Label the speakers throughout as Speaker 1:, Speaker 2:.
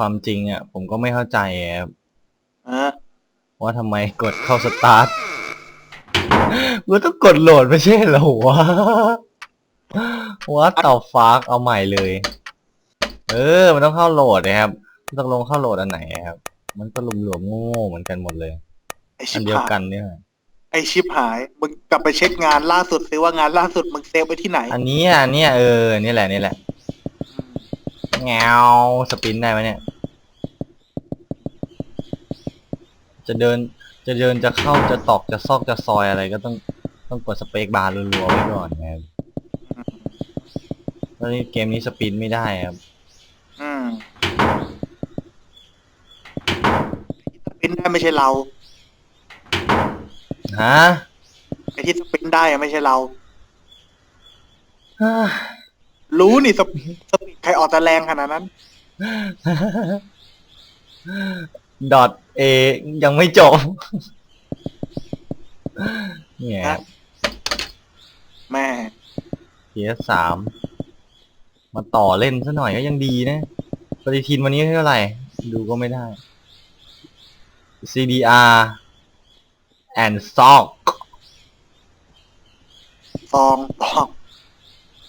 Speaker 1: ความจริงอะ ผมก็ไม่เข้าใจครับ
Speaker 2: อะ
Speaker 1: ว่าทำไมกดเข้าสตาร์ทมันต้องกดโหลดไม่ใช่เหรอวะว่าต่อฟากเอาใหม่เลย เออ มันต้องเข้าโหลดนะครับต้องลงเข้าโหลดอันไหนครับ มันก็หลวมๆโง่ๆเหมือนกันหมดเลย
Speaker 2: ไอชิ
Speaker 1: อัน
Speaker 2: ป
Speaker 1: เดียว
Speaker 2: หาย
Speaker 1: กันเนี่ย
Speaker 2: ไอชิปหาย มึงกลับไปเช็คงานล่าสุดซิว่างานล่าสุดมึงเซฟไว้ที่ไหน
Speaker 1: อันนี้อะเนี่ยเออ นี่แหละนี่แหละแงวสปินได้ไหมเนี่ย จะเดิน จะเดินจะเข้าจะตอกจะซอกจะซอยอะไรก็ต้องต้องกดสเปคบาร์รัวๆไว้ก่อนนะครับแล้วนี่เกมนี้สปินไม่ได้ครับ
Speaker 2: อืมที่สปินได้ไม่ใช่เรา
Speaker 1: ฮะ
Speaker 2: ไอที่สปินได้อะไม่ใช่เรา รู้นี่สปสปินใครออกแต่แรงขนาดนั้น
Speaker 1: ดอทเอยังไม่จบเนี่ยครับ
Speaker 2: แม่
Speaker 1: PS สามมาต่อเล่นซะหน่อยก็ยังดีนะ ปฏิทินวันนี้เท่าไหร่ ดูก็ไม่ได้ CDR and SOC
Speaker 2: ซองซอง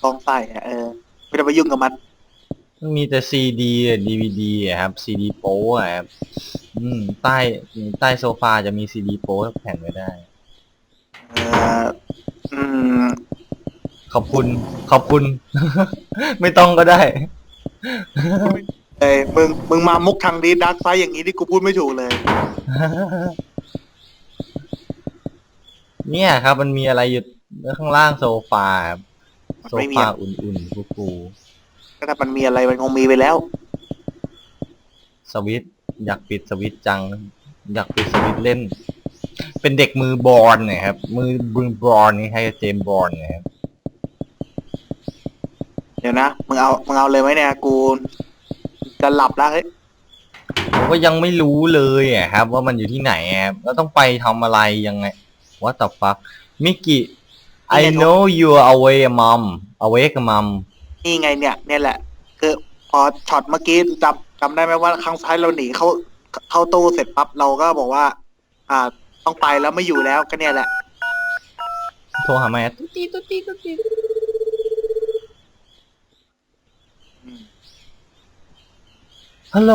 Speaker 2: ซองใส่อะเออ ไม่ต้องไปยุ่งกับมัน
Speaker 1: มันมีแต่ CD อะ DVD อะครับ CD โป้อะครับ อืม ใต้ใต้โซฟาจะมี CD โป้แผ่นไว้ได้
Speaker 2: เอออืม
Speaker 1: ขอบคุณ ขอบคุณ ไม่ต้องก็ได้
Speaker 2: เอ้ยมึงมึงมามุกทางดีดักไซอย่างนี้ที่กูพูดไม่ถูกเลย
Speaker 1: เนี่ยครับ มันมีอะไรอยู่ข้างล่างโซฟาครับ
Speaker 2: มัน
Speaker 1: โซ
Speaker 2: ไม่มี
Speaker 1: ฟา
Speaker 2: อะ
Speaker 1: อุ่นๆฟูฟู
Speaker 2: ก็ถ้ามันมีอะไรมันคงมีไปแล้ว
Speaker 1: ๆสวิตช์ อยากปิดสวิตช์จัง อยากปิดสวิตช์เล่น เป็นเด็กมือบอลเนี่ยครับ มือมือบอลนี่ให้เจมส์บอลเนี่ยครับ
Speaker 2: เดี๋ยวนะ มึงเอา มึงเอาเลยไหมเนี่ย กู จะหลับแล้วเฮ้ย
Speaker 1: ผมก็ยังไม่รู้เลยอะครับ ว่ามันอยู่ที่ไหนครับแล้วต้องไปทำอะไรยังไง What the fuck มิกิ I know you're away mom awake mom
Speaker 2: นี่ไงเนี่ย เนี่ยแหละ คือพอช็อตเมื่อกี้จำ จำได้ไหมว่าครั้งซ้ายเราหนีเข้าเข้าตู้เสร็จปั๊บเราก็บอกว่า อ่า ต้องไปแล้วไม่อยู่แล้วก็เนี่ยแหละ
Speaker 1: โทรหาแม่ตุ๊ตีตุ๊ตีตุ๊ตี
Speaker 2: อืม
Speaker 1: ฮัลโหล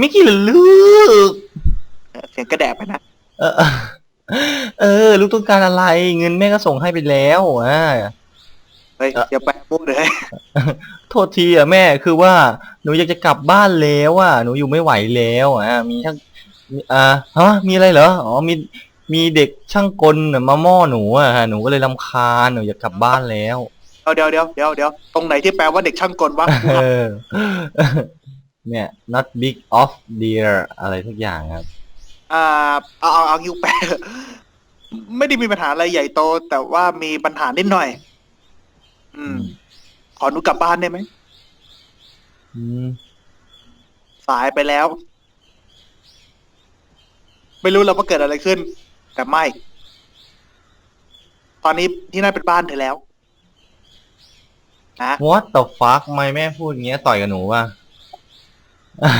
Speaker 1: มิกิเหรือลูก
Speaker 2: เออเสียงกระแดะไปนะ
Speaker 1: เออ เออ ลูกต้องการอะไร เงินแม่ก็ส่งให้ไปแล้วอ่า
Speaker 2: เฮ้ย
Speaker 1: เอ่อ
Speaker 2: อย่าแปลมุกเลย
Speaker 1: โทษทีอะแม่คือว่าหนูอยากจะกลับบ้านแล้วอะหนูอยู่ไม่ไหวแล้วอะมีทั้งมีอ่าฮะมีอะไรเหรออ๋อมีมีเด็กช่างกลน่ะมาม่อหนูอะหนูก็เลยรำคาญหนูอยากกลับบ้านแล้ว
Speaker 2: เดี๋ยวเดี๋ยวเดี๋ยวเดี๋ยวตรงไหนที่แปลว่าเด็กช่างกลวะ
Speaker 1: เออเนี่ย not big of dear อะไรทุกอย่างครับ
Speaker 2: อ่า เอาเอาเอาคิวแปลไม่ได้มีปัญหาอะไรใหญ่โต แต่ว่ามีปัญหานิดหน่อย อืมข อหนูกลับบ้านได้ไหม
Speaker 1: อืม
Speaker 2: สายไปแล้ว ไม่รู้เราว่าเกิดอะไรขึ้น แต่ไม่ ตอนนี้ที่นั่นเป็นบ้านเธอแล้วนะ
Speaker 1: what the fuck ทำไมแม่พูดอย่างเงี้ยต่อยกับหนูว่ะ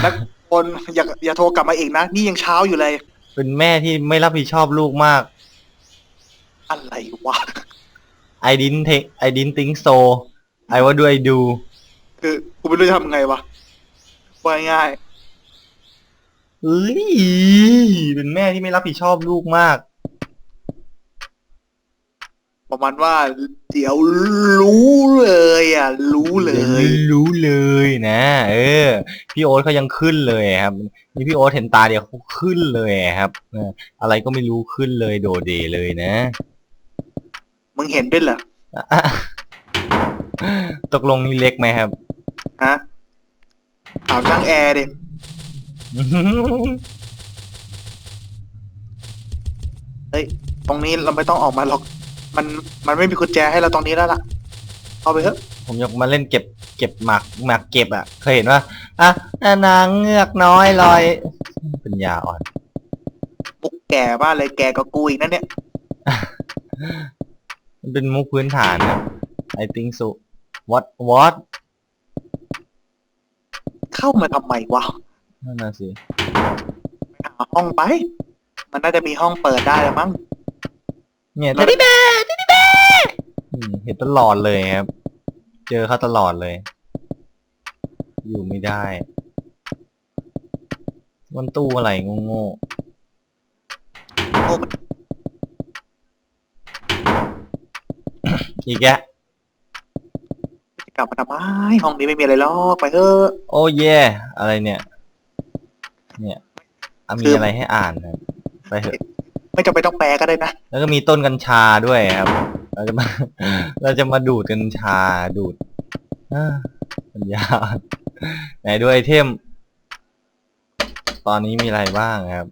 Speaker 2: แล้วคนอย่าอย่าโทรกลับมาอีกนะ นี่ยังเช้าอยู่เลย
Speaker 1: เป็นแม่ที่ไม่รับผิดชอบลูกมาก
Speaker 2: อะไรวะ
Speaker 1: I didn't take I didn't think so I what do I do
Speaker 2: คือกูไม่รู้จะทำไงวะว่าง่าย
Speaker 1: เอ้ยเป็นแม่ที่ไม่รับผิดชอบลูกมาก
Speaker 2: ๆประมาณว่า เดี๋ยวรู้เลยอะ รู้เลย
Speaker 1: รู้เลยนะ เออ พี่โอ๊ตเขายังขึ้นเลยครับนี่พี่โอ๊ตเห็นตาเดียวเขาขึ้นเลยครับเอออะไรก็ไม่รู้ขึ้นเลยโดดเดเลยนะ
Speaker 2: มึงเห็นด้วยเหรอ
Speaker 1: อะ ตกลงนี่เล็กไหมครับ
Speaker 2: ฮะถามช่างแอร์ดิ เฮ้ย ตรงนี้เราไม่ต้องออกมาหรอก มัน มันไม่มีกุญแจให้เราตรงนี้แล้วล่ะ เอาไปเถอะ
Speaker 1: ผมอยากมาเล่นเก็บ เก็บหมากหมากเก็บอะ เคยเห็นว่าอะนางเงือกน้อยลอยปัญญาอ่อน
Speaker 2: มุกแก่บ้านเลยแก่กับกูอีกนั่นเนี่ย
Speaker 1: มันเป็นมุกพื้นฐานครับ I think so what what
Speaker 2: เข้ามาทำไมวะ
Speaker 1: นั่นน่ะสิ
Speaker 2: หาห้องไป มันน่าจะมีห้องเปิดได้แล้วมั้ง
Speaker 1: เนี่ยเท็ดดี้แบร์เท็ดดี้แบร์เห็นตลอดเลยครับ เจอเขาตลอดเลย อยู่ไม่ได้มันตู้อะไรโง่
Speaker 2: โอ้มัน
Speaker 1: ๆอีกแกะ
Speaker 2: จะก ลับมาทำไมห้องนี้ไม่มีอะไรหรอกไปเถอะ
Speaker 1: โอ้เย่อะไรเนี่ย เนี่ยอะมีอะไรให้อ่านครับไปเถอะ
Speaker 2: ไม่จำเป็นต้องแปลก็ได้นะ
Speaker 1: แล้วก็มีต้นกัญชาด้วยครับ เราจะมา เราจะมาดูดกัญชาดูดอ่าปัญญาอ่อนไหนดูไอเทม ตอนนี้มีอะไรบ้างครับ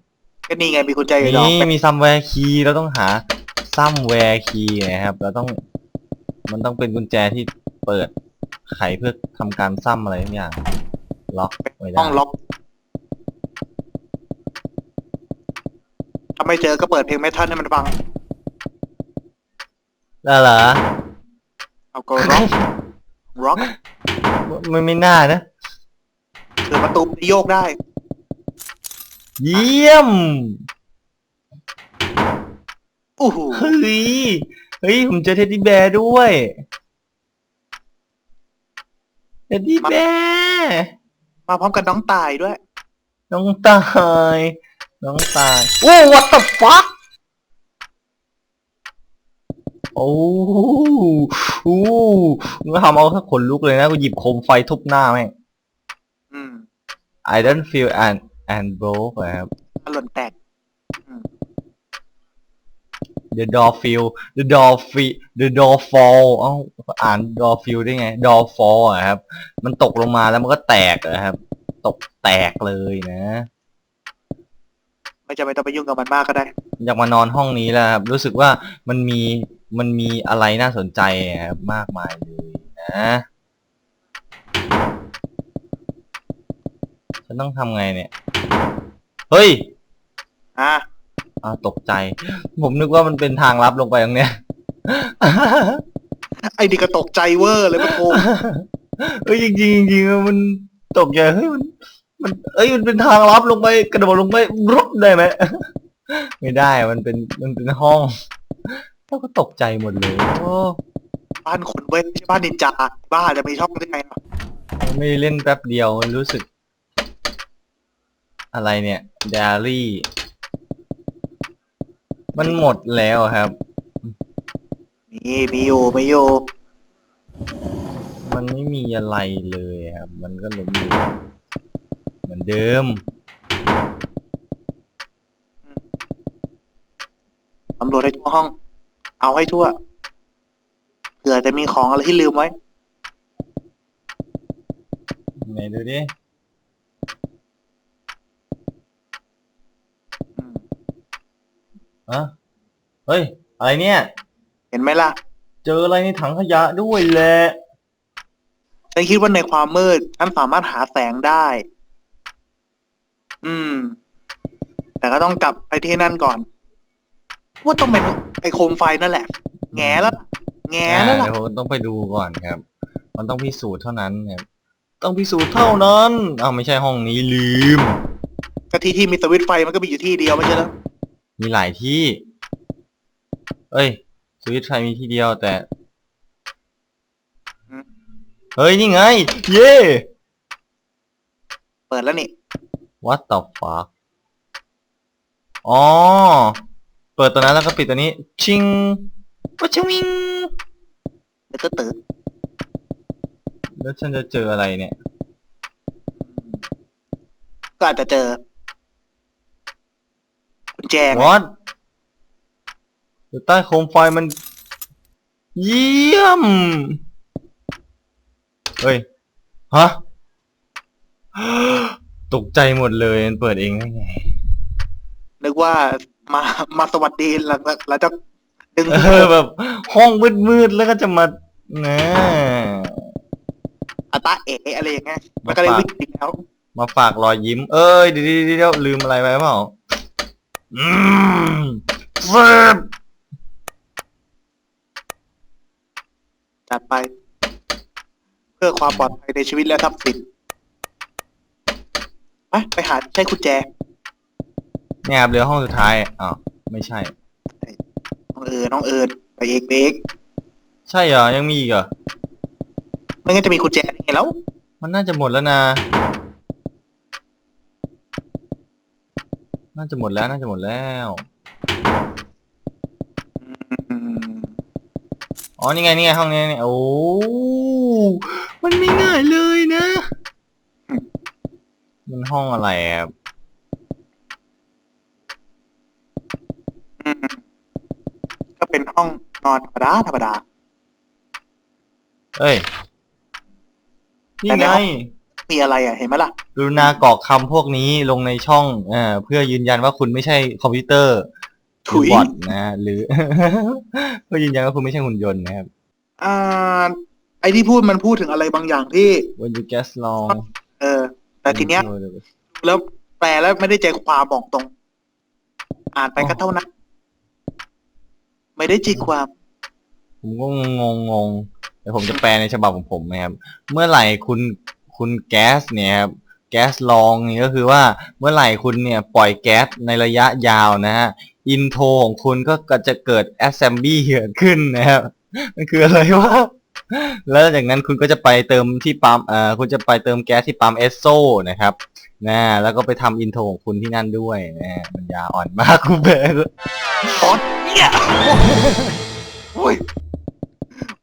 Speaker 2: ก็นี่ไงมีกุญแจอยู่ดอก
Speaker 1: นี่มีซัมแวร์คีย์เราต้องหาซัมแวร์คีย์นะครับ เราต้อง มันต้องเป็นกุญแจที่เปิด ไขเพื่อทำการซ้ำอะไรทุกอย่าง ล็อกไว้ได้
Speaker 2: ห้องล็อก ถ้าไม่เจอก็เปิดเพลงเมทัลให้มันฟัง
Speaker 1: ได้เหรอ
Speaker 2: เอาก็ร็อกร็อก
Speaker 1: ไม่ไม่น่านะ
Speaker 2: คือประตูโยกได้
Speaker 1: เยี่ยม
Speaker 2: อู้หู
Speaker 1: เฮ้ยเฮ้ยผมเจอเท็ดดี้แบร์ด้วย เท็ดดี้แบร์
Speaker 2: มาพร้อมกับน้องตายด้วย
Speaker 1: น้องตาย น้องตาย โอ้ what the fuck โอ้โหมึงทำเอาถ้าขนลุกเลยนะ กูหยิบโคมไฟทุบหน้าแม่ง
Speaker 2: อืม
Speaker 1: I don't feel and and broke ครับ
Speaker 2: หล่นแตก
Speaker 1: The door feel the door feel the door fall เอ้าอ่าน door feel ได้ไง door fall อะครับ มันตกลงมาแล้วมันก็แตกอะครับ ตกแตกเลยนะ
Speaker 2: ไม่จำเป็นต้องไปยุ่งกับมันมากก็ได้
Speaker 1: อยากมานอนห้องนี้แล้วครับ รู้สึกว่ามันมีมันมีอะไรน่าสนใจอะครับมากมายเลยนะฉันต้องทำไงเนี่ย เฮ้ย
Speaker 2: อะ
Speaker 1: อ้าวตกใจ ผมนึกว่ามันเป็นทางลับลงไปตรงเนี้ย
Speaker 2: ไอ้นี่ก็ตกใจเวอร์เลยมันโกง
Speaker 1: เอ้ยจริงๆจริงๆมันตกใจเฮ้ยมัน มันเอ้ยมันเป็นทางลับลงไปกระโดดลงไปรุบได้ไหม ไม่ได้มันเป็นมันเป็นห้องแล้วก็ตกใจหมดเลยโอ้
Speaker 2: บ้านคนเว้ยไม่ใช่บ้านนินจาบ้าจะมีช่องได้ไงวะ
Speaker 1: ไม่ได้เล่นแป๊บเดียวมันรู้สึก อะไรเนี่ย ดารี่ มันหมดแล้วครับ
Speaker 2: มีมีอยู่มีอยู่
Speaker 1: มันไม่มีอะไรเลยครับ มันก็ล้มเหลวเหมือนเดิม
Speaker 2: ตำรวจให้ทั่วห้อง เอาให้ทั่วเผื่อจะมีของอะไรที่ลืมไว้
Speaker 1: ไหนดูดิ
Speaker 2: อืม
Speaker 1: ฮะเฮ้ย อะไรเนี่ย
Speaker 2: เห็นไหมล่ะ
Speaker 1: เจออะไรในถังขยะด้วยแหละ
Speaker 2: ฉันคิดว่าในความมืดฉันสามารถหาแสงได้ อืม แต่ก็ต้องกลับไปที่นั่นก่อน ว่าต้องเป็นไอโคมไฟนั่นแหละ แง่แล้วล่ะแง่
Speaker 1: อ่า
Speaker 2: แล้วล่ะ
Speaker 1: เดี๋ยวผมต้องไปดูก่อนครับ มันต้องพิสูจน์เท่านั้นครับ ต้องพิสูจน์เท่านั้น อ้าวไม่ใช่ห้องนี้ลืม
Speaker 2: กะที่ที่มีสวิตช์ไฟมันก็มีอยู่ที่เดียวไม่ใช่เหรอ
Speaker 1: มีหลายที่ เอ้ยสวิตช์ไฟมีที่เดียวแต่ เฮ้ย นี่ไง เย่
Speaker 2: เปิดแล้วนี่
Speaker 1: What the fuck อ๋อ เปิดตัวนั้นแล้วก็ปิดตัวนี้ ชิงวัชวิง
Speaker 2: แล้วก็ตื่น
Speaker 1: แล้วฉันจะเจออะไรเนี่ย
Speaker 2: ก็อาจจะเจอ กุญแจไง
Speaker 1: What อยู่ใต้โคมไฟมัน เยี่ยม เฮ้ย ฮะ ตกใจหมดเลยมันเปิดเองได้ไง
Speaker 2: นึกว่ามามาสวัสดีแล้วแล้วจะดึง
Speaker 1: เออแบบ ห้องมืดๆแล้วก็จะมานะ
Speaker 2: อาตาเอ๋อะไรอย่างเงี้ยมันก็เลยวิ่งหนีแล้ว
Speaker 1: มาฝากรอยยิ้ม เอ้ยเดี๋ยวเดี๋ยวเดี๋ยวลืมอะไรไปเปล่า อืมเฟิร์บ
Speaker 2: จัดไป เพื่อความปลอดภัยในชีวิตและทรัพย์สินไปไปหาใช้กุญแจ
Speaker 1: เนี่ยครับเหลือห้องสุดท้ายอ้าวไม่ใช่
Speaker 2: น้องเอิญน้องเอิญไปเอกไปเอก
Speaker 1: ใช่เหรอยังมีอีกเหรอ
Speaker 2: ไม่งั้นจะมีกุญแจยังไงแล้ว
Speaker 1: มันน่าจะหมดแล้วนะ น่าจะหมดแล้วน่าจะหมดแล้ว
Speaker 2: อืม
Speaker 1: อ๋อนี่ไงนี่ไงห้องนี้นี่โอ้มันไม่ง่ายเลยนะ มันห้องอะไรครับ
Speaker 2: อืมก็เป็นห้องนอนธรรมดาธรรมดา
Speaker 1: เอ้ยนี่
Speaker 2: แต่ใน
Speaker 1: ไง
Speaker 2: ห้อง มีอะไรอะเห็นไหมล่ะ
Speaker 1: กรุณากรอกคำพวกนี้ลงในช่องเอ่อเพื่อยืนยันว่าคุณไม่ใช่คอมพิวเตอร์ห
Speaker 2: ถุ
Speaker 1: รือยบอทนะหรือ เพื่อยืนยันว่าคุณไม่ใช่หุ่นยนต์นะครับ
Speaker 2: อ่าไอ้ที่พูดมันพูดถึงอะไรบางอย่างที่
Speaker 1: When you guess long
Speaker 2: เออ แต่ทีเนี้ย แล้วแปลแล้วไม่ได้ใจความบอกตรง อ่านไปก็เท่านั้น ไม่ได้ใจความ
Speaker 1: ผมก็งงงงๆเดี๋ยวผมจะแปลในฉบับของผมนะครับ เมื่อไหร่คุณ คุณแก๊สเนี่ยครับแก๊สลองนี่ก็คือว่าเมื่อไหร่คุณเนี่ยปล่อยแก๊สในระยะยาวนะฮะอินโทรของคุณก็จะเกิด assembly เกิดขึ้นนะครับมันคืออะไรวะแล้วจากนั้นคุณก็จะไปเติมที่ปั๊มเอ่อคุณจะไปเติมแก๊สที่ปั๊มเอสโซนะครับนะแล้วก็ไปทำอินโทรของคุณที่นั่นด้วยนะมันยาอ่อนมากคุณแบง
Speaker 2: ตอนเนี่ยโอ้ย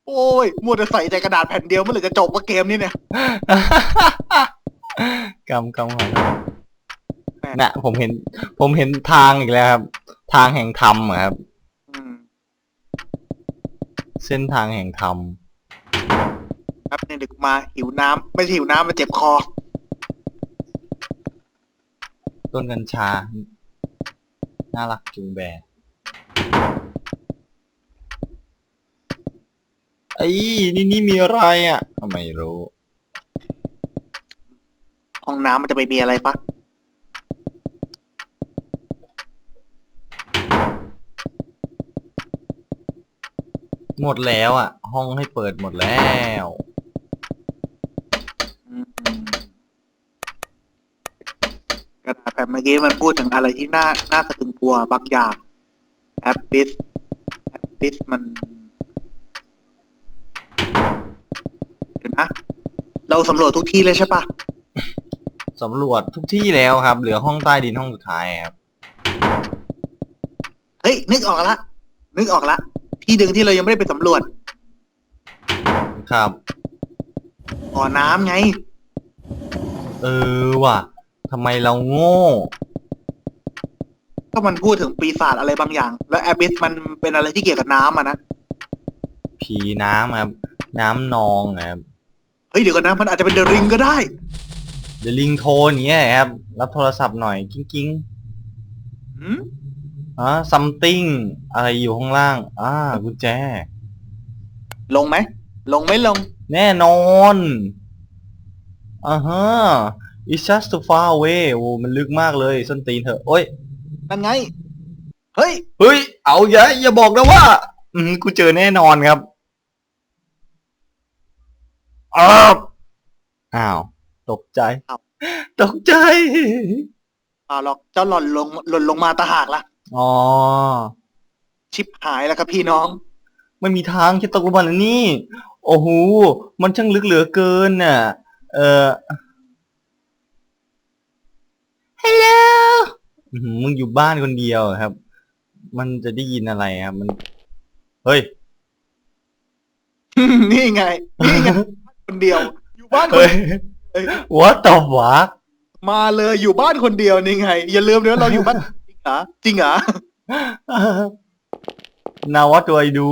Speaker 2: โอ้ยมัวแต่ใส่ใจกระดาษแผ่นเดียวเมื่อไหร่จะจบว่าเกมนี้เนี่ย
Speaker 1: กำกำของนะผมเห็น ผมเห็นทางอีกแล้วครับ ทางแห่งธรรมอะครับ
Speaker 2: อืม
Speaker 1: เส้นทางแห่งธรรม
Speaker 2: แป๊บนึงเดึกมาหิวน้ำไม่ใช่หิวน้ำมันเจ็บคอ
Speaker 1: ต้นกัญชา น่ารักจุงแบ ไอ้ยนี่นี่มีอะไรอะไม่รู้
Speaker 2: ห้องน้ำมันจะไปมีอะไรปะ
Speaker 1: หมดแล้วอะ ห้องให้เปิดหมดแล้ว
Speaker 2: อืมกระดาษแผ่นเมื่อกี้มันพูดถึงอะไรที่น่าน่าสะพรึงกลัวบางอย่างแอปปิสแอปปิสมันเดี๋ยว นะเราสำรวจทุกที่เลยใช่ปะ
Speaker 1: สำรวจทุกที่แล้วครับ เหลือห้องใต้ดินห้องสุดท้ายครับ
Speaker 2: เฮ้ยนึกออกละ นึกออกละ ที่ดึงที่เรายังไม่ได้ไปสำรวจ
Speaker 1: ครับ
Speaker 2: บ่อน้ำไง
Speaker 1: เออว่ะทำไมเราโง่
Speaker 2: ก็มันพูดถึงปีศาจอะไรบางอย่าง แล้วแอปปิสมันเป็นอะไรที่เกี่ยวกับน้ำอะนะ
Speaker 1: ผีน้ำครับ น้ำนองนะครับ
Speaker 2: เฮ้ยเดี๋ยวก่อนนะมันอาจจะเป็นเดอะริงก็ได้
Speaker 1: เดี๋ยวลิงโทรอย่างเงี้ยครับ รับโทรศัพท์หน่อยกิ้งกิ้ง
Speaker 2: หืม
Speaker 1: อ่า something อะไรอยู่ข้างล่าง อ่ากุญแจ
Speaker 2: ลงไหมลงไม่ลง
Speaker 1: แน่นอนอ่าฮะ it's just too far away โอ้มันลึกมากเลยส้นตีนเถอะโอ้ย
Speaker 2: นั่นไง เฮ้ย
Speaker 1: เฮ้ย เอาอย่าอย่าบอกนะว่า อืมกูเจอแน่นอนครับ อ้าวอ้าว ตกใจ
Speaker 2: อ้าว
Speaker 1: ตกใจ
Speaker 2: อ่าหรอกเจ้าหล่นลงหล่นลงมาตาหากละ
Speaker 1: อ๋อ
Speaker 2: ชิบหายแล้วครับพี่น้อง
Speaker 1: ไม่มีทางจะตกลงมาแล้วนี่ โอ้โห มันช่างลึกเหลือเกินน่ะ เออฮัลโหลอื้อหือมึงอยู่บ้านคนเดียวเหรอครับ มันจะได้ยินอะไรครับ มัน เฮ้ย
Speaker 2: นี่ไงนี่ไง คนเดียว อยู่บ้านคน
Speaker 1: เฮ้ย
Speaker 2: เอ้ย
Speaker 1: what the fuck
Speaker 2: มาเลยอยู่บ้านคนเดียวนี่ไง อย่าลืมนะเราอยู่บ้านจริงเหรอจริงเหรอ
Speaker 1: นาวัดตัวไอดู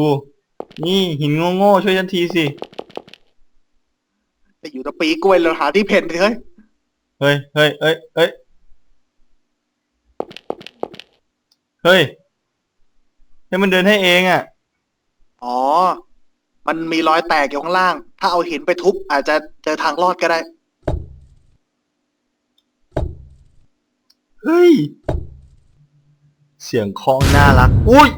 Speaker 1: นี่หินโง่ๆช่วยฉันทีสิ
Speaker 2: แต่อยู่ตะปีกล้วยเราหาที่เพ่นสิเฮ้ย
Speaker 1: เฮ้ย เฮ้ย เฮ้ย เฮ้ย เฮ้ย ให้มันเดินให้เองอะ
Speaker 2: อ๋อ มันมีรอยแตกอยู่ข้างล่าง ถ้าเอาหินไปทุบ อาจจะเจอทางรอดก็ได้
Speaker 1: เฮ้ย เสียงคล้องน่ารัก อุ้ย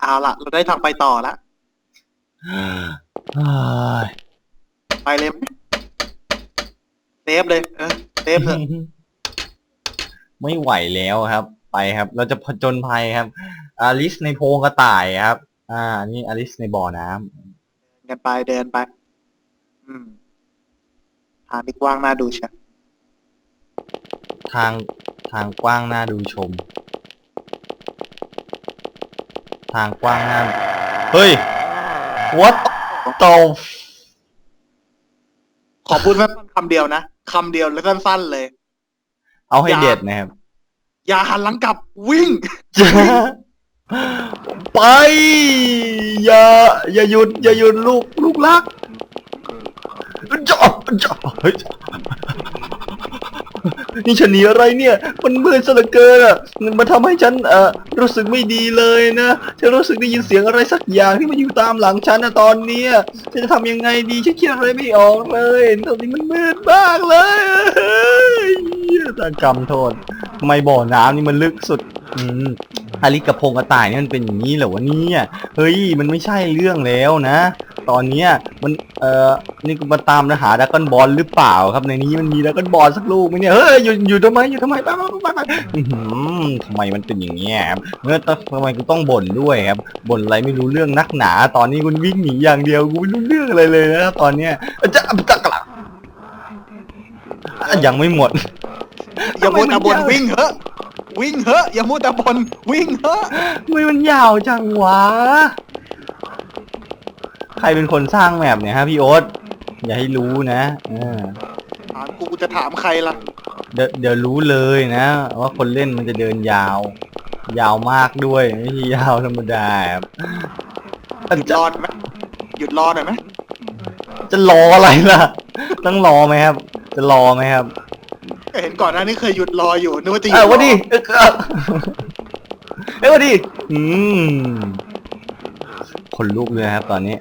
Speaker 2: เอาล่ะเราได้ทางไปต่อแล้ว
Speaker 1: เฮ้ย
Speaker 2: ไปเลยไหมเซฟเลย เออเซฟเถอะ
Speaker 1: ไม่ไหวแล้วครับ ไปครับ เราจะผจญภัยครับ อลิสในโพรงกระต่ายครับ อ่า นี่อลิสในบ่อน้ำ
Speaker 2: กันไปเดินไป อืมทางที่กว้างน่าดูเชียว
Speaker 1: ทางทางกว้างน่าดูชม ทางกว้างน่าเฮ้ย what the
Speaker 2: ขอพูดแค่คำเดียวนะคำเดียวแล้วสั้นๆเลย
Speaker 1: เอาให้
Speaker 2: อย่า
Speaker 1: เด็ดนะครับ
Speaker 2: อย่าหันหลังกลับวิ่ง
Speaker 1: ไป อย่า อย่าหยุด อย่าหยุดลูก ลูกรักจ๊อบจ๊อบเฮ้ย นี่ฉันหนีอะไรเนี่ย มันมืดซะเหลือเกินอะมันทำให้ฉันเอ่อรู้สึกไม่ดีเลยนะฉันรู้สึกได้ยินเสียงอะไรสักอย่างที่มันอยู่ตามหลังฉันนะตอนนี้ฉันจะทำยังไงดีฉันคิดอะไรไม่ออกเลยตอนนี้มันมืดมากเลยตากรรมโทษทำไมบ่อน้ำนี่มันลึกสุดอืมอาลิกับพงกระต่ายนี่มันเป็นอย่างนี้เหรอวะเนี่ยเฮ้ยมันไม่ใช่เรื่องแล้วนะ ตอนเนี้ยมัน เอ่อนี่กูมาตามหาดักกอนบอลหรือเปล่าครับในนี้มันมีดักกอนบอลสักลูกไหมเนี่ยเฮ้ยอยู่อยู่ทำไมอยู่ทำไมไปไปไปไปอื้อหือทำไมมันเป็นอย่างเงี้ยครับเมื่อทำไมกูต้องบ่นด้วยครับบ่นอะไรไม่รู้เรื่องนักหนา ตอนนี้กูวิ่งหนีอย่างเดียวกูไม่รู้เรื่องอะไรเลยนะครับตอนเนี้ยจะจะกลับยังไม่หมด
Speaker 2: อย่ามัวแต่บน
Speaker 1: ทำไมมันยาว
Speaker 2: วิ่งเหอะวิ่งเหอะอย่ามัวแต่บนวิ่งเหอะ
Speaker 1: ทำไมมันยาวจังวะ ใครเป็นคนสร้างแมปเนี่ยฮะพี่โอ๊ตอย่าให้รู้นะเออ
Speaker 2: ถามกูกูจะถามใครล่ะ
Speaker 1: เดี๋ยวเดี๋ยวรู้เลยนะว่าคนเล่นมันจะเดินยาว ยาวมากด้วยไม่ใช่ยาวธรรมดาครับ
Speaker 2: หยุดรอดไหมหยุดรอหน่อยไหม
Speaker 1: จะรออะไรล่ะ ต้องรอไหมครับ จะรอไหมครับ
Speaker 2: ก็เห็นก่อนหน้านี้เคยหยุดรออยู่นึกว่าจะหยุ
Speaker 1: เอ
Speaker 2: ด
Speaker 1: อ
Speaker 2: รอ
Speaker 1: วัดีเออเออเอ้ยวัดีอืมคนลุกเลยครับตอนนี้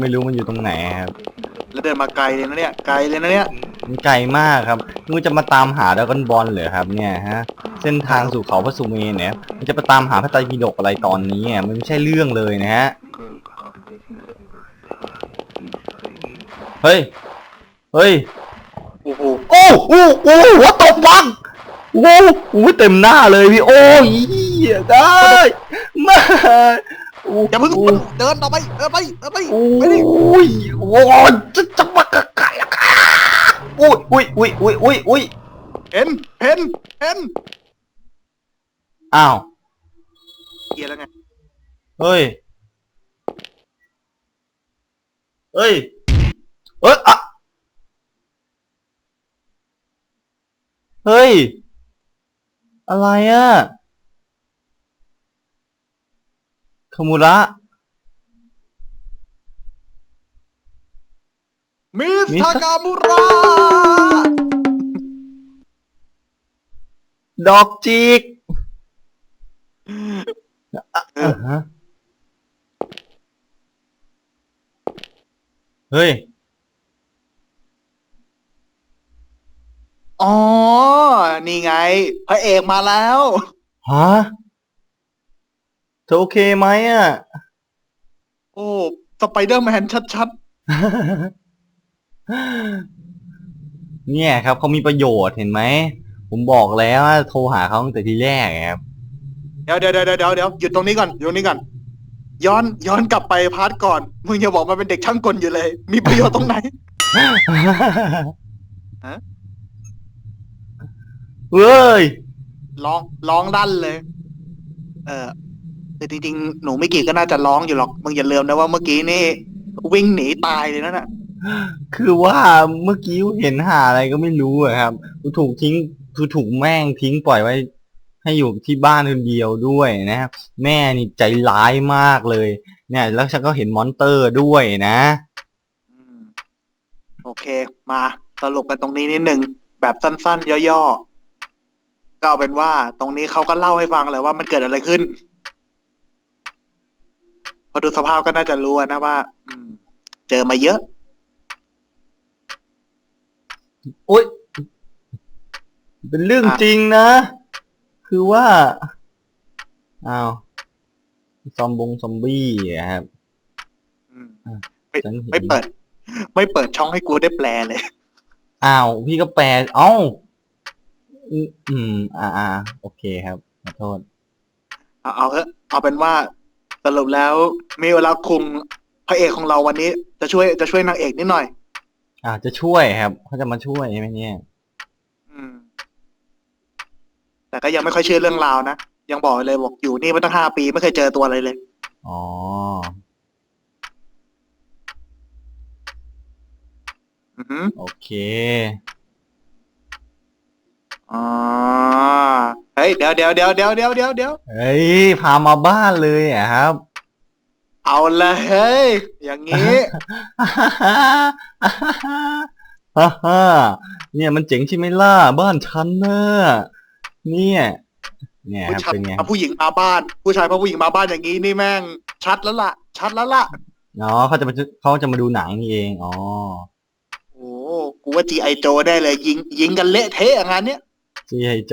Speaker 1: ไม่รู้มันอยู่ตรงไหนครับ
Speaker 2: แล้วเดินมาไกลเลยนะเนี่ย ไกลเลยนะเนี่ย
Speaker 1: มันไกลมากครับมึงจะมาตามหาดราก้อนบอลเหรอครับ เนี่ยฮะ เส้นทางสู่เขาพระสุเมนเนี่ยมันจะไปตามหาพระไตรปิฎกอะไรตอนนี้อะมันไม่ใช่เรื่องเลยนะฮะ เฮ้ย เฮ้ย
Speaker 2: โอ้โห
Speaker 1: โอ้โอ้โอ้หัวตบฟังโอ้โหเต็มหน้าเลยพี่ โอ้ยเหี้ยได้มาโอ
Speaker 2: ย่าเพิ่งเดินต่อไปเดินไปเดินไป
Speaker 1: โอ้
Speaker 2: ไปดิ
Speaker 1: ยโอ้ยจะจะมากะกะละกะอุ้ยอุ้ยอุ้ยอุ้ยอุ้ยอุ้ย
Speaker 2: เห็นเห็นเห็น
Speaker 1: อ้าว
Speaker 2: เกียร์แล้วไง
Speaker 1: เฮ้ยเฮ้ยเอ้ยอะเฮ้ยอะไรอะ คามูระ
Speaker 2: มิส
Speaker 1: มิส
Speaker 2: ทากามุระ
Speaker 1: ดอกจิกอะอะฮะเฮ้ย
Speaker 2: อ๋อ นี่ไง พระเอกมาแล้ว
Speaker 1: ฮะ เธอโอเคไหมอะ
Speaker 2: โอ้สไปเดอร์แมนชัด
Speaker 1: เนี่ยครับเขามีประโยชน์เห็นไหม ผมบอกแล้วว่าโทรหาเขาตั้งแต่ทีแรกครับ
Speaker 2: ๆ เดี๋ยวเดี๋ยวเดี๋ยวเดี๋ยวเดี๋ยวหยุดตรงนี้ก่อนหยุดตรงนี้ก่อน ย้อนย้อนกลับไปพาร์ทก่อน มึงอย่าบอกมันเป็นเด็กช่างกลอยู่เลย มีประโยชน์ตรงไหน ฮะ
Speaker 1: เฮ้ย
Speaker 2: ร้องร้องลั่นเลย เออ แต่จริงๆหนูไม่กี่ก็น่าจะร้องอยู่หรอกมึงอย่าลืมนะว่าเมื่อกี้นี่ วิ่งหนีตายเลยนั่นน่ะ
Speaker 1: คือว่าเมื่อกี้เห็นหาอะไรก็ไม่รู้อะครับกูถูกทิ้งกูถูกแม่งทิ้งปล่อยไว้ ให้อยู่ที่บ้านคนเดียวด้วยนะครับแม่นี่ใจร้ายมากเลย เนี่ย แล้วฉันก็เห็นมอนเตอร์ด้วยนะ
Speaker 2: อืมโอเค มาสรุปกันตรงนี้นิดหนึ่งแบบสั้นๆ ย่อๆ ก็เอาเป็นว่าตรงนี้เขาก็เล่าให้ฟังเลยว่ามันเกิดอะไรขึ้น พอดูสภาพก็น่าจะรู้อะนะว่า อืม เจอมาเยอะ
Speaker 1: โอ๊ย เป็นเรื่อง
Speaker 2: อะ
Speaker 1: จริงนะ คือว่า อ้าว ซอมบงซอมบี้อะครับ
Speaker 2: อืม
Speaker 1: อะ
Speaker 2: ไม่
Speaker 1: ฉันเห็น
Speaker 2: ไม่เปิด ไม่เปิดช่องให้กูได้แปลเลย
Speaker 1: อ้าว พี่ก็แปล เอ้า อืมอืม อ่าอ่าโอเคครับ ขอโทษ
Speaker 2: เอาเอาเถอะเอาเป็นว่า สรุปแล้วมีเวลาคุมพระเอกของเราวันนี้ จะช่วยจะช่วยนางเอกนิดหน่อย
Speaker 1: อ่าจะช่วยครับเขาจะมาช่วยใช่ไหมเนี่ย
Speaker 2: อืม แต่ก็ยังไม่ค่อยเชื่อเรื่องราวนะ ยังบอกเลยบอกอยู่นี่มาตั้งห้าปีไม่เคยเจอตัวอะไรเลย
Speaker 1: อ๋อ
Speaker 2: อือหือ
Speaker 1: โอเค
Speaker 2: อ๋อเฮ้ยเดี๋ยวเดี๋ยวเดี๋ยวเดี๋ยวเดี๋ยวเดี๋ยวเดี๋ยว
Speaker 1: เฮ้ยพามาบ้านเลยอะครับ
Speaker 2: เอาละเฮ้ยอย่างนี้
Speaker 1: ฮ่าฮ่าเนี่ยมันเจ๋งใช่ไหมล่ะบ้านฉันน่ะเนี่ย เนี่ยครับ
Speaker 2: ผู้ชาย
Speaker 1: เป็นไง
Speaker 2: พาผู้หญิงมาบ้าน ผู้ชายพาผู้หญิงมาบ้านอย่างนี้นี่แม่ง ชัดแล้วล่ะ ชัดแล้วล่ะ
Speaker 1: อ๋อเขาจะมาเขาจะมาดูหนังนี่เองอ๋อ
Speaker 2: โอ้กูว่าจีไอโจได้เลย ยิงยิงกันเละเทะงานเนี้ย
Speaker 1: จีไฮโจ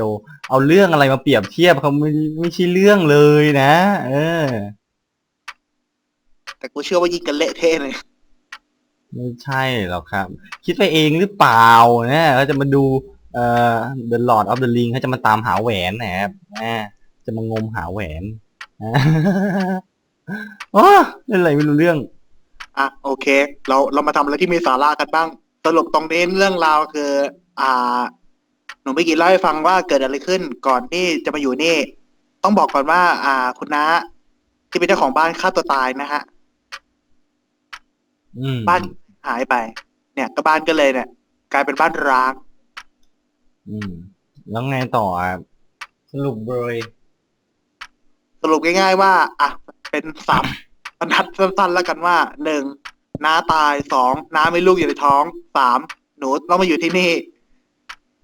Speaker 1: เอาเรื่องอะไรมาเปรียบเทียบเขาไม่ไม่ใช่เรื่องเลยนะ เออ
Speaker 2: แต่กูเชื่อว่ายิงกันเละเทะเลย
Speaker 1: ไม่ใช่หรอกครับ คิดไปเองหรือเปล่าเนี่ยเขาจะมาดูเอ่อ The Lord of the Ring เขาจะมาตามหาแหวนนะครับอ่าจะมางมหาแหวนอ่าอ๋อเล่นอะไรไม่รู้เรื่อง
Speaker 2: อะโอเค เราเรามาทำอะไรที่มีสาระกันบ้างสรุปตรงนี้เรื่องราวคือ อ่า หนูไม่กี่เล่าให้ฟังว่าเกิดอะไรขึ้นก่อนที่จะมาอยู่นี่ ต้องบอกก่อนว่า อ่า คุณน้าที่เป็นเจ้าของบ้านฆ่าตัวตายนะฮะ
Speaker 1: อืม
Speaker 2: บ้านหายไป เนี่ย ก็บ้านก็เลยเนี่ย กลายเป็นบ้านร้าง
Speaker 1: อืม แล้วไงต่อครับสรุปเลย
Speaker 2: สรุปง่ายๆว่า อะ เป็นสามบรรทัดสั้นๆแล้วกันว่าหนึ่งน้าตายสองน้าไม่ลูกอยู่ในท้องสามหนูต้องมาอยู่ที่นี่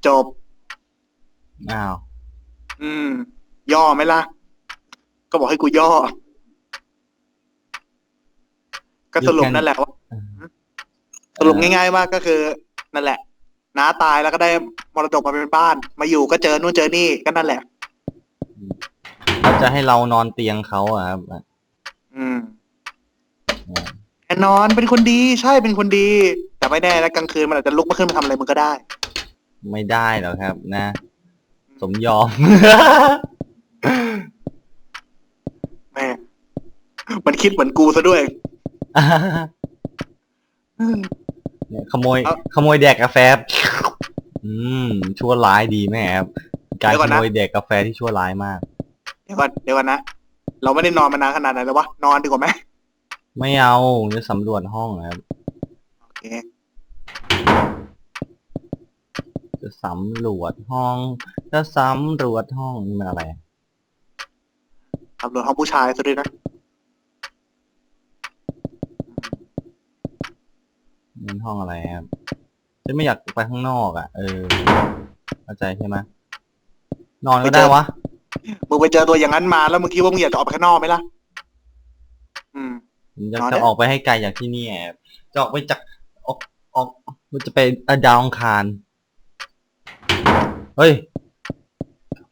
Speaker 2: จบ
Speaker 1: อ้าว
Speaker 2: อืม ย่อไหมล่ะ ก็บอกให้กูย่อ ก็สรุปนั่นแหละว่า
Speaker 1: อืม
Speaker 2: สรุปง่ายๆว่าก็คือ นั่นแหละน้าตายแล้วก็ได้มรดกมาเป็นบ้าน มาอยู่ก็เจอนู่นเจอนี่ก็นั่นแหละ
Speaker 1: เขาจะให้เรานอนเตียงเขาอะครับ
Speaker 2: อืมแน่นอนเป็นคนดีใช่เป็นคนดี แต่ไม่แน่นะกลางคืนมันอาจจะลุกมาขึ้นมาทำอะไรมึงก็ได้
Speaker 1: ไม่ได้หรอกครับ นะ สมยอม
Speaker 2: แม่มันคิดเหมือนกูซะด้วย
Speaker 1: เนี่ยขโมย
Speaker 2: เอ้า
Speaker 1: ขโมยแดกกาแฟ อืม ชั่วร้ายดีไหมครับ การ
Speaker 2: เดี๋ยวก่
Speaker 1: ข
Speaker 2: อนนะ
Speaker 1: โมยแดกกาแฟที่ชั่วร้ายมาก
Speaker 2: เดี๋ยวก่อนเดี๋ยวก่อนนะเราไม่ได้นอนมานานขนาดไหนแล้ววะนอนดีกว่าไหม
Speaker 1: ไม่เอาจะสำรวจห้องนะครับ
Speaker 2: โอเค
Speaker 1: จะสำรวจห้อง จะสำรวจห้องนี่มันอะไร
Speaker 2: ตำรวจห้องผู้ชายซะด้วยนะ
Speaker 1: มันห้องอะไรครับจะไม่อยากไปข้างนอกอะ เออเข้าใจใช่ไหมนอนก็ได้วะ
Speaker 2: มึงไปเจอตัวอย่างนั้นมาแล้วมึงคิดว่ามึงอยากจะออกไปข้างนอกไหมล่ะ อืม
Speaker 1: ผมจะ
Speaker 2: นอนได้
Speaker 1: จะออกไปให้ไกลจากที่นี่ครับจะออกไปจากออกออกมันจะไปอะดาวอังคาร เฮ้ย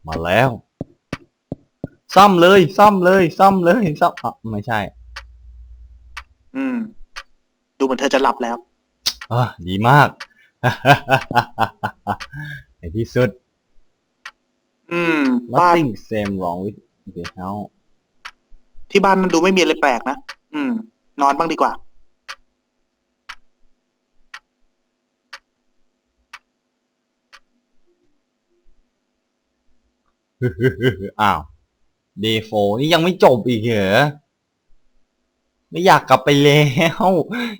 Speaker 1: มาแล้ว ซ่อมเลย ซ่อมเลย ซ่อมเลยซ่อมอะไม่ใช่
Speaker 2: อืม ดูเหมือนเธอจะหลับแล้ว
Speaker 1: อะดีมาก ในที่สุด
Speaker 2: อืม บ้าน
Speaker 1: nothing same wrong with the house
Speaker 2: ที่บ้านมันดูไม่มีอะไรแปลกนะ อืม นอนบ้างดีกว่า
Speaker 1: อ้าวเดโฟนี่ยังไม่จบอีกเหรอไม่อยากกลับไปแล้ว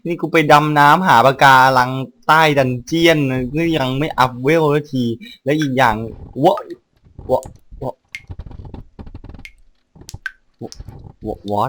Speaker 1: นี่กูไปดำน้ำหาปากาลังใต้ดันเจียนนี่ยังไม่อัพเวลที แล้วอีกอย่างวะวะวะวะวะ